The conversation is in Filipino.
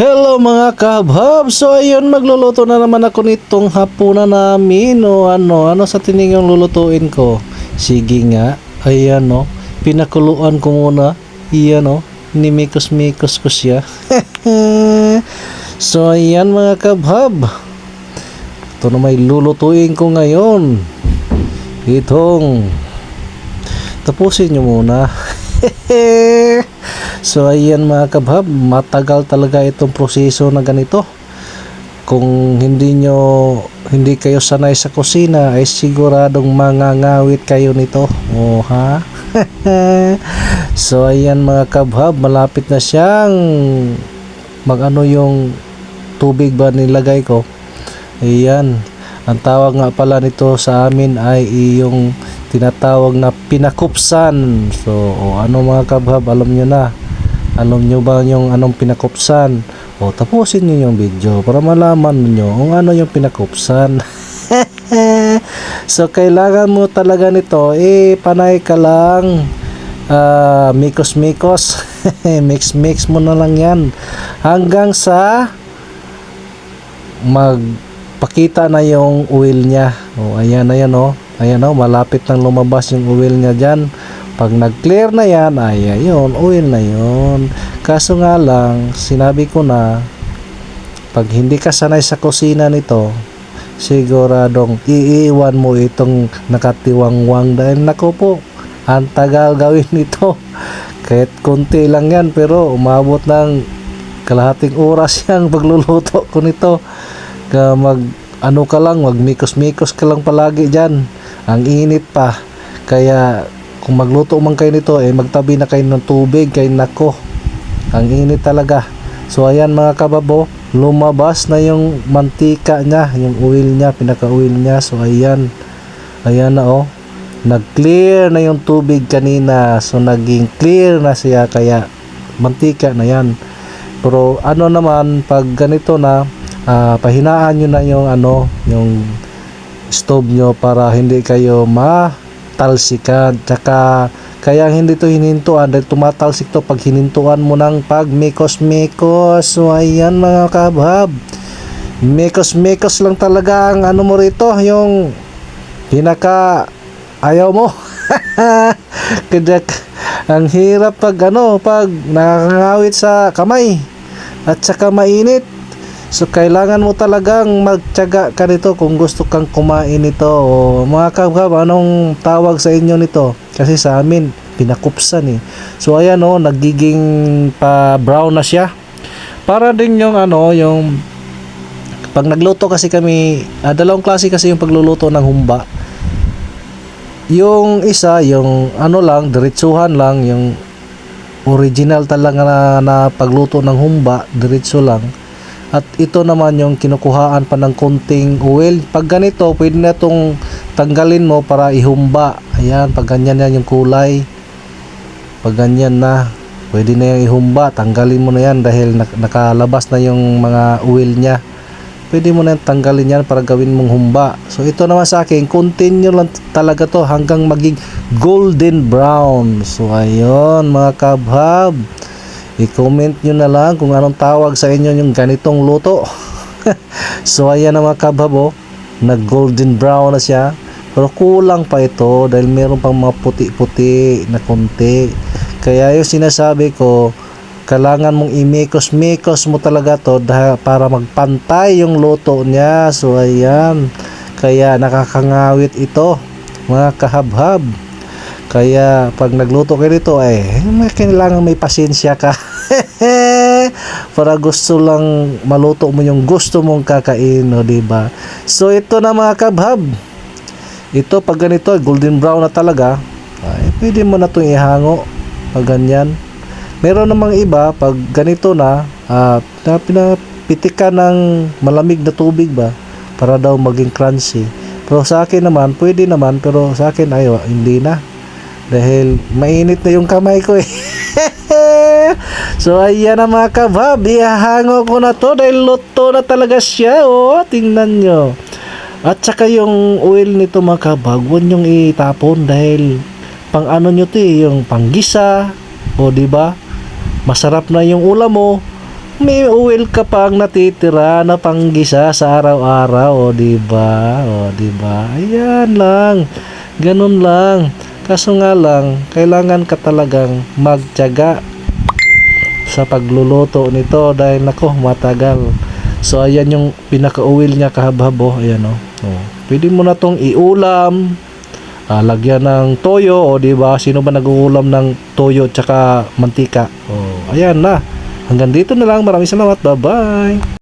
Hello mga kabhab! So ayun, magluluto na naman ako nitong hapunan namin o ano, ano sa tining yung lulutuin ko? Sige nga, ayan o, pinakuluan ko muna, iyan o, nimikos-mikos ko siya. so ayan mga kabhab, ito na may lulutuin ko ngayon. Itong, tapusin nyo muna. So ayan mga kabhab, matagal talaga itong proseso na ganito. Kung hindi nyo, hindi kayo sanay sa kusina, ay siguradong mangangawit kayo nito. O ha? so ayan mga kabhab, malapit na siyang magano yung tubig ba nilagay ko. Ayan. Ang tawag nga pala nito sa amin ay yung tinatawag na pinakupsan. So, o ano mga kabhab, alam nyo na. Alam nyo ba yung anong pinakupsan? O tapusin nyo yung video para malaman nyo kung ano yung pinakupsan. so, kailangan mo talaga nito, eh, panay ka lang. ah, mikos-mikos. Mix-mix mo na lang yan. Hanggang sa magpakita na yung oil niya. O, ayan na yan, o. Ayan, o, malapit nang lumabas yung oil niya dyan. Pag nag-clear na yan, ay ayun, oil na yun. Kaso nga lang, sinabi ko na, pag hindi ka sanay sa kusina nito, siguradong iiwan mo itong nakatiwangwang dahil nako po, ang tagal gawin nito. Kahit konti lang yan, pero umabot ng kalahating oras yan pagluluto ko nito. Ka mag ano ka lang, mag mikos-mikos ka lang palagi dyan. Ang init pa. Kaya kung magluto man kayo nito, eh magtabi na kayo ng tubig, kay nako. Ang init talaga. So ayan mga kababo, lumabas na yung mantika niya, yung oil niya, pinaka-oil niya. So ayan. Ayan na oh. Nag-clear na yung tubig kanina. So naging clear na siya kaya mantika na yan. Pero ano naman pag ganito na ah, pahinaan nyo na yung ano, yung stove nyo para hindi kayo matalsikan. Tsaka kaya hindi to hinintuan dahil tumatalsik to pag hinintuan mo ng pag mikos-mikos. So ayan mga kabhab. Mikos-mikos lang talaga ang ano mo rito, yung pinaka ayaw mo. Kaya ang hirap pag ano, pag nakakangawit sa kamay at saka mainit. So kailangan mo talagang magtiyaga ka nito kung gusto kang kumain nito. O mga kabhab, anong tawag sa inyo nito? Kasi sa amin, pinakupsan eh. So ayan o, nagiging pa brown na siya. Para din yung ano, yung pag nagluto kasi kami, ah, dalawang klase kasi yung pagluluto ng humba. Yung isa, yung ano lang, diretsuhan lang, yung original talaga na, na pagluto ng humba, diretso lang. At ito naman yung kinukuhaan pa ng konting oil. Pag ganito, pwede na itong tanggalin mo para ihumba. Ayan, pag ganyan yan yung kulay. Pag ganyan na, pwede na yung ihumba. Tanggalin mo na yan dahil nak- nakalabas na yung mga oil niya. Pwede mo na tanggalin yan para gawin mong humba. So ito naman sa akin, continue lang talaga to hanggang maging golden brown. So ayun mga kabhab. I-comment nyo na lang kung anong tawag sa inyo yung ganitong luto. so ayan na mga kabhab oh. Nag golden brown na siya. Pero kulang pa ito dahil meron pang mga puti-puti na konti. Kaya yung sinasabi ko, kailangan mong imikos-mikos mo talaga to dahil para magpantay yung luto niya. So ayan. Kaya nakakangawit ito mga kahabhab. Kaya pag nagluto kayo nito eh may kailangan may pasensya ka. para gusto lang maluto mo yung gusto mong kakain, di ba? So ito na mga kabhab. Ito pag ganito, golden brown na talaga, ay pwede mo na 'tong ihango pag ganyan. Meron namang iba pag ganito na, ah, na pinapitikan ng malamig na tubig ba para daw maging crunchy. Pero sa akin naman, pwede naman pero sa akin ay hindi na. Dahil mainit na yung kamay ko eh. so ayan na mga kabab, ihahango ko na to dahil luto na talaga siya. Oh, tingnan nyo. At saka yung oil nito mga kabab, huwag nyong itapon dahil pang ano nyo to eh, yung panggisa. O di ba? Masarap na yung ulam mo. may oil ka pang natitira na panggisa sa araw-araw, o di ba? O di ba? Ayan lang. Ganun lang. Kaso nga lang, kailangan ka talagang magtiyaga sa pagluluto nito dahil nako matagal. So ayan yung pinaka-oil niya kahabhabo, ayan oh. oh. Pwede mo na tong iulam. Ah, lagyan ng toyo o di ba? Sino ba nag-uulam ng toyo tsaka mantika? Oh, ayan na. Hanggang dito na lang. Maraming salamat. Bye-bye.